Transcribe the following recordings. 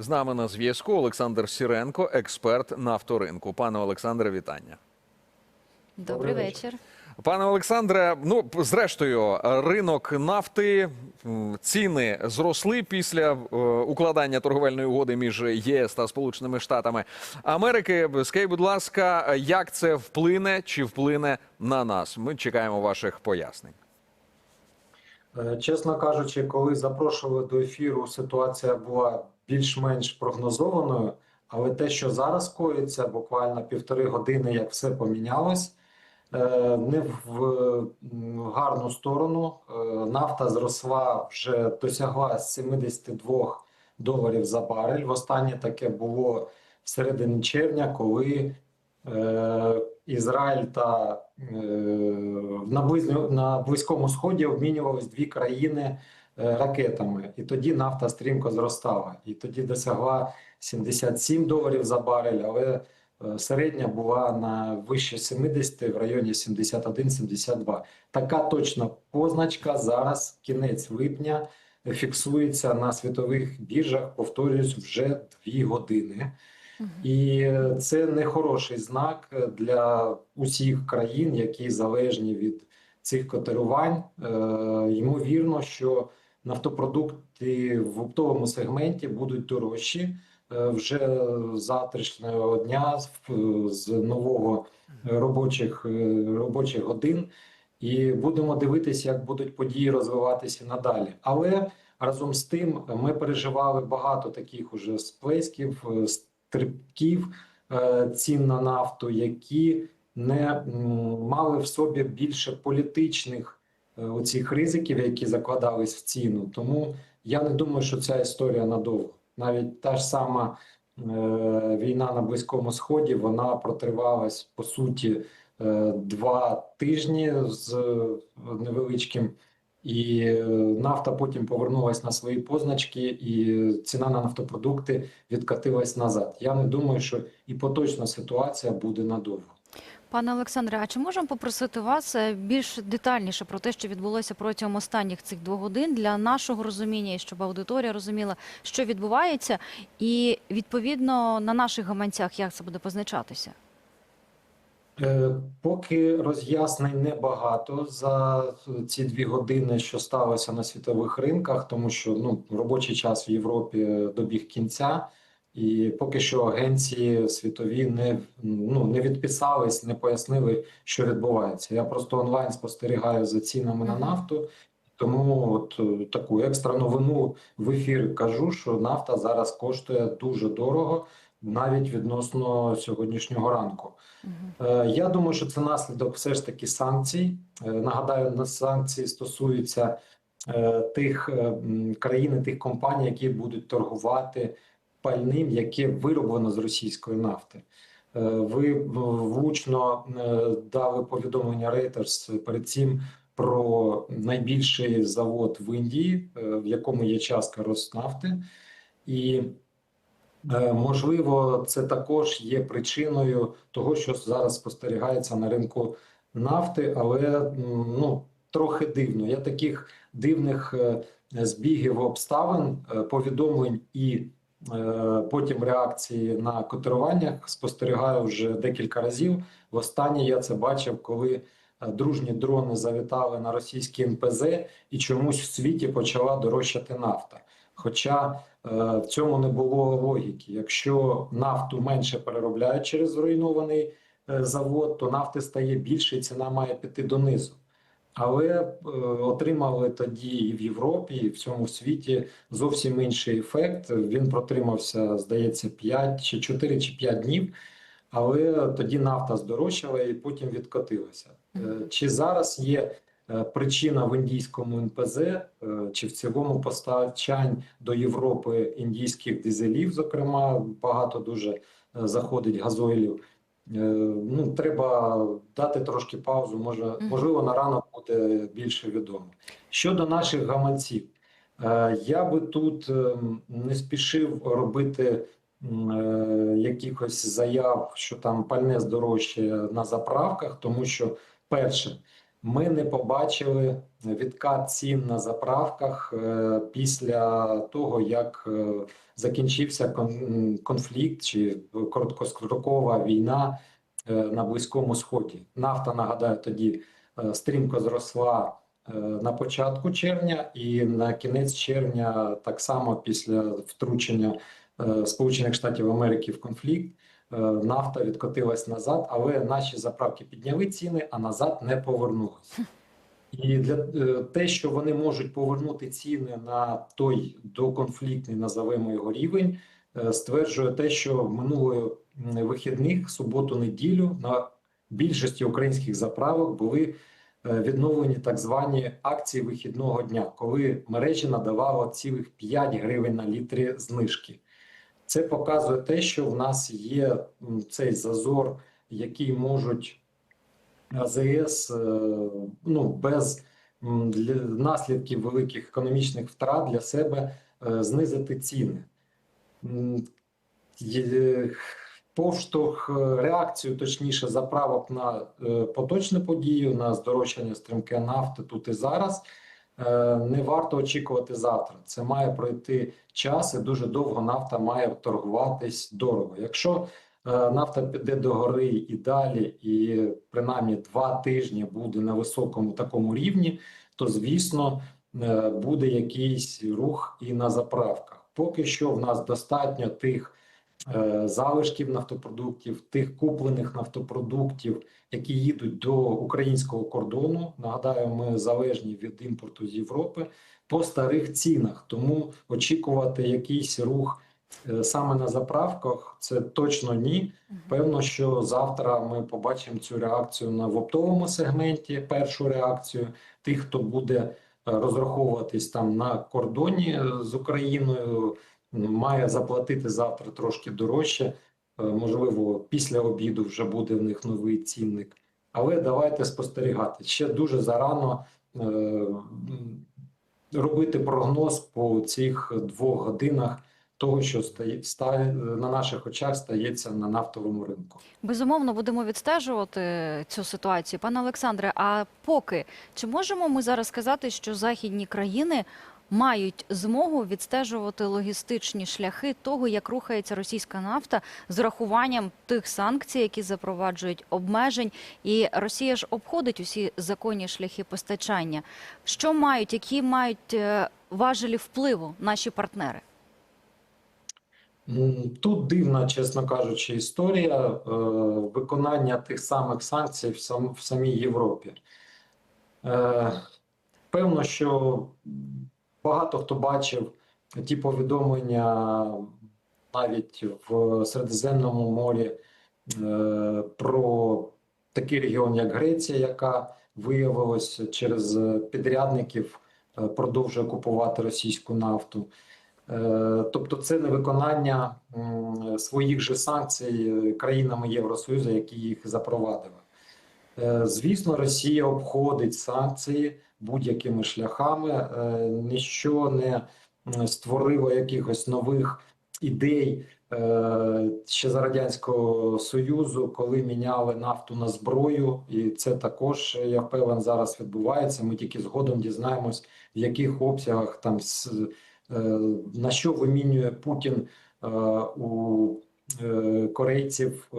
З нами на зв'язку Олександр Сіренко, експерт нафторинку. Пане Олександре, вітання. Добрий вечір. Пане Олександре, ну зрештою, ринок нафти ціни зросли після е, укладання торговельної угоди між ЄС та Сполученими Штатами Америки. Скажіть, будь ласка, як це вплине чи вплине на нас? Ми чекаємо ваших пояснень. Е, Чесно кажучи, коли запрошували до ефіру, ситуація була більш-менш прогнозованою, але те, що зараз коїться, буквально півтори години, як все помінялось, е, не в гарну сторону. Е, Нафта зросла вже досягла 72 доларів за барель. Востаннє таке було всередині червня, коли Ізраїль та е, на, близь- на Близькому Сході обмінювались дві країни е, ракетами, і тоді нафта стрімко зростала. І тоді досягла 77 доларів за барель, але е, середня була на вище 70 в районі 71-72. Така точна позначка зараз, кінець липня, фіксується на світових біржах, повторюсь, вже дві години. І це не хороший знак для усіх країн, які залежні від цих котирувань. Е, Ймовірно, що нафтопродукти в оптовому сегменті будуть дорожчі е, вже завтрашнього дня з нового робочих, е, робочих годин. І будемо дивитися, як будуть події розвиватися надалі. Але разом з тим ми переживали багато таких уже сплесків, стрибків е, цін на нафту, які не мали в собі більше політичних е, оцих ризиків, які закладались в ціну. Тому я не думаю, що ця історія надовго. Навіть та ж сама е, війна на Близькому Сході, вона протривалась по суті два тижні з невеличким. І е, нафта потім повернулась на свої позначки, і ціна на нафтопродукти відкатилась назад. Я не думаю, що і поточна ситуація буде надовго. Пане Олександре, а чи можемо попросити вас е, більш детальніше про те, що відбулося протягом останніх цих двох годин для нашого розуміння, і щоб аудиторія розуміла, що відбувається, і відповідно на наших гаманцях як це буде позначатися? Е, Поки роз'яснень небагато за ці дві години, що сталося на світових ринках, тому що ну робочий час в Європі добіг кінця, і поки що агенції світові не ну не відписались, не пояснили, що відбувається. Я просто онлайн спостерігаю за цінами на нафту. Тому от е, таку екстра новину в ефір кажу, що нафта зараз коштує дуже дорого, навіть відносно сьогоднішнього ранку. Е, Я думаю, що це наслідок все ж таки санкцій. Е, Нагадаю, на санкції стосуються е, тих країн, і тих компаній, які будуть торгувати пальним, яке вироблено з російської нафти. Ви влучно дали повідомлення Reuters перед цим про найбільший завод в Індії, в якому є частка Роснафти, і Можливо, це також є причиною того, що зараз спостерігається на ринку нафти, але ну трохи дивно. Я таких дивних е, збігів обставин, е, повідомлень і е, потім реакції на котируваннях спостерігаю вже декілька разів. Востаннє я це бачив, коли е, дружні дрони завітали на російський НПЗ, і чомусь в світі почала дорожчати нафта. Хоча Е, В цьому не було логіки. Якщо нафту менше переробляють через зруйнований е, завод, то нафти стає більше, і ціна має піти донизу. Але е, отримали тоді і в Європі, і в цьому світі зовсім інший ефект. Він протримався, здається, 5 чи 4 чи 5 днів. Але тоді нафта здорожчала і потім відкотилася. Е, Чи зараз є е, причина в індійському НПЗ, е, чи в цілому постачань до Європи індійських дизелів, зокрема, багато дуже е, заходить газойлів. Е, Ну, треба дати трошки паузу. Може, можливо, на ранок буде більше відомо. Щодо наших гаманців, е, я би тут е, не спішив робити е, якихось заяв, що там пальне здорожчає на заправках, тому що перше. Ми не побачили відкат цін на заправках е, після того, як е, закінчився конфлікт чи короткострокова війна е, на Близькому Сході. Нафта, нагадаю, тоді стрімко зросла на початку червня, і на кінець червня, так само після втручення Сполучених Штатів Америки в конфлікт, нафта відкотилась назад, але наші заправки підняли ціни, а назад не повернулися. І для е, те, що вони можуть повернути ціни на той доконфліктний, називаємо його рівень, е, стверджує те, що минулої м, вихідних, суботу-неділю, на більшості українських заправок були е, відновлені так звані акції вихідного дня, коли мережі надавала цілих 5 гривень на літрі знижки. Це показує те, що в нас є цей зазор, який можуть АЗС е, ну, без наслідків великих економічних втрат для себе е, знизити ціни. М, Поштовх, е, реакцію, точніше, заправок на е, поточну подію, на здорожчання стрімке нафти тут і зараз. Е, Не варто очікувати завтра. Це має пройти час, і дуже довго нафта має торгуватись дорого. Якщо е, нафта піде до гори і далі, і принаймні два тижні буде на високому такому рівні, то звісно е, буде якийсь рух і на заправках. Поки що в нас достатньо тих залишків нафтопродуктів, тих куплених нафтопродуктів, які їдуть до українського кордону. Нагадаю, ми залежні від імпорту з Європи по старих цінах. Тому очікувати якийсь рух е, саме на заправках це точно ні. Певно, що завтра ми побачимо цю реакцію на оптовому сегменті. Першу реакцію тих, хто буде е, розраховуватись там на кордоні е, з Україною, має заплатити завтра трошки дорожче. Е, Можливо, після обіду вже буде в них новий цінник. Але давайте спостерігати. Ще дуже зарано е, робити прогноз по цих двох годинах того, що стає, стає на наших очах стається на нафтовому ринку. Безумовно, будемо відстежувати цю ситуацію. Пане Олександре, а поки чи можемо ми зараз сказати, що західні країни мають змогу відстежувати логістичні шляхи того, як рухається російська нафта з урахуванням тих санкцій, які запроваджують обмежень, і Росія ж обходить усі законні шляхи постачання. Що мають, які мають е, важелі впливу наші партнери? Тут дивна, чесно кажучи, історія е, виконання тих самих санкцій в, самій Європі. Е, певно, що багато хто бачив ті повідомлення навіть в Середземному морі е, про такий регіон, як Греція, яка виявилось через підрядників е, продовжує купувати російську нафту. Е, Тобто це не виконання своїх же санкцій країнами Євросоюзу, які їх запровадили. Звісно, Росія обходить санкції будь-якими шляхами. Е, Ніщо не створило якихось нових ідей е, ще за Радянського Союзу, коли міняли нафту на зброю, і це також я впевнений зараз відбувається. Ми тільки згодом дізнаємось, в яких обсягах там е, на що вимінює Путін у корейців е,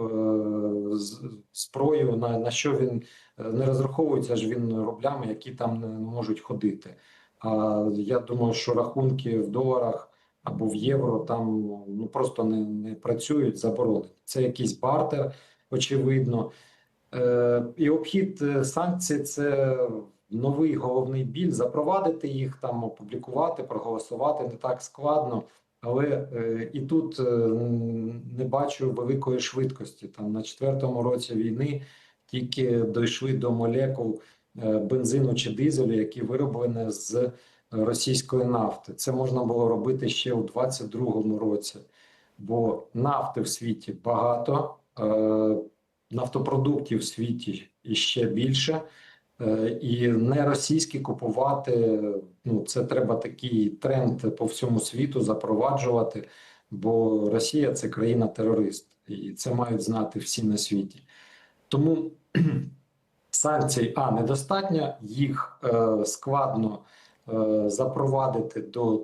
зброю, на, на що він е, не розраховується ж він рублями, які там не можуть ходити. А я думаю, що рахунки в доларах або в євро там ну просто не, не працюють, заборонені. Це якийсь бартер, очевидно. Е, і обхід е, санкцій це новий головний біль. Запровадити їх там, опублікувати, проголосувати не так складно. Але е, і тут е, не бачу великої швидкості. Там на четвертому році війни тільки дійшли до молекул е, бензину чи дизелю, які вироблені з російської нафти. Це можна було робити ще у 22-му році, бо нафти в світі багато, нафтопродуктів в світі іще більше. Е, І не російські купувати, ну це треба такий тренд по всьому світу запроваджувати, бо Росія це країна-терорист, і це мають знати всі на світі. Тому санкцій а недостатньо, їх е, складно е, запровадити до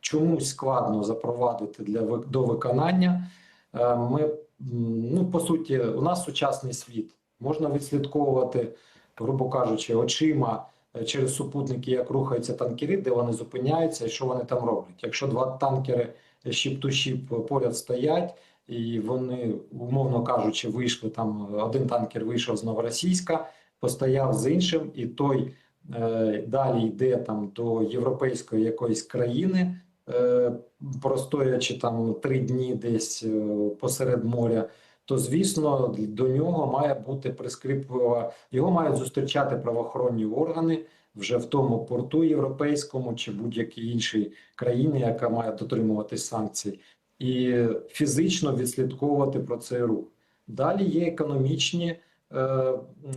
чомусь складно запровадити для до виконання. Е, Ми ну по суті, у нас сучасний світ можна відслідковувати, грубо кажучи, очима е, через супутники, як рухаються танкери, де вони зупиняються і що вони там роблять. Якщо два танкери щіп-ту-щіп поряд стоять, і вони, умовно кажучи, вийшли там. Один танкер вийшов з Новоросійська, постояв з іншим, і той е, далі йде там до європейської якоїсь країни, е, простоячи там три дні десь е, посеред моря. То звісно, до нього має бути прискріплива, його мають зустрічати правоохоронні органи вже в тому порту європейському чи будь-якій іншій країні, яка має дотримуватись санкцій, і фізично відслідковувати про цей рух. Далі є економічні е,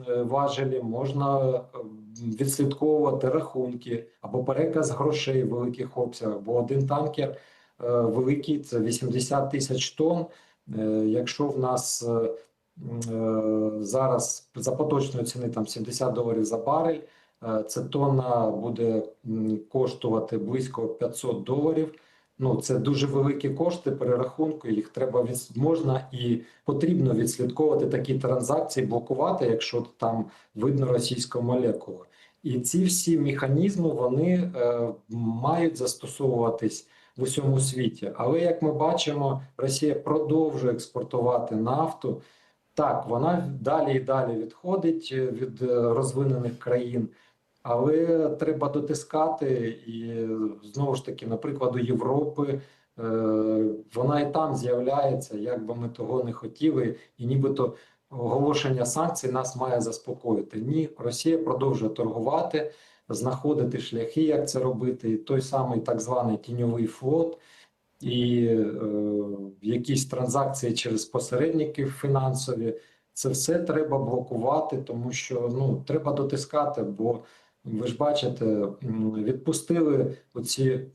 важелі, можна е, відслідковувати рахунки або переказ грошей в великих обсягах, бо один танкер е, великий це 80 тисяч тонн. Е, Якщо в нас е, е, зараз за поточної ціни там 70 доларів за барель, це тонна буде коштувати близько 500 доларів. Ну, це дуже великі кошти перерахунку. Їх треба від можна і потрібно відслідковувати такі транзакції, блокувати, якщо там видно російську молекулу. І ці всі механізми вони е, мають застосовуватись в усьому світі. Але як ми бачимо, Росія продовжує експортувати нафту. Так, вона далі і далі відходить е, від е, розвинених країн. Але треба дотискати, і е, знову ж таки, на прикладу Європи, вона і там з'являється, як би ми того не хотіли, і нібито оголошення санкцій нас має заспокоїти. Ні, Росія продовжує торгувати, знаходити шляхи, як це робити. Той самий так званий тіньовий флот, і е, якісь транзакції через посередників фінансові. Це все треба блокувати, тому що ну треба дотискати, бо ви ж бачите, відпустили оці е,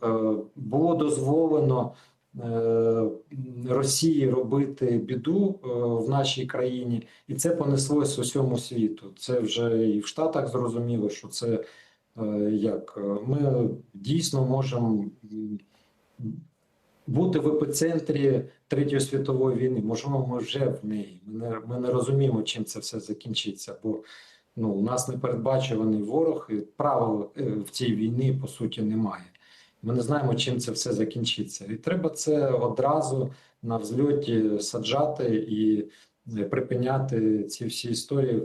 було дозволено е, Росії робити біду е, в нашій країні, і це понеслось усьому світу. Це вже і в Штатах зрозуміло, що це як е, ми дійсно можемо бути в епіцентрі Третьої світової війни. Можливо, ми вже в неї. Ми не, ми не розуміємо, чим це все закінчиться. Бо ну, у нас непередбачуваний ворог, і правил е, в цій війні по суті немає. Ми не знаємо, чим це все закінчиться. І треба це одразу на взльоті саджати і е, припиняти ці всі історії,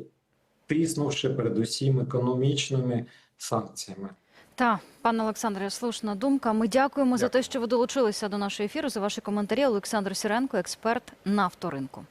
тиснувши передусім економічними санкціями. Та, пане Олександре, слушна думка. Ми дякуємо за те, що ви долучилися до нашого ефіру, за ваші коментарі. Олександр Сіренко, експерт нафторинку.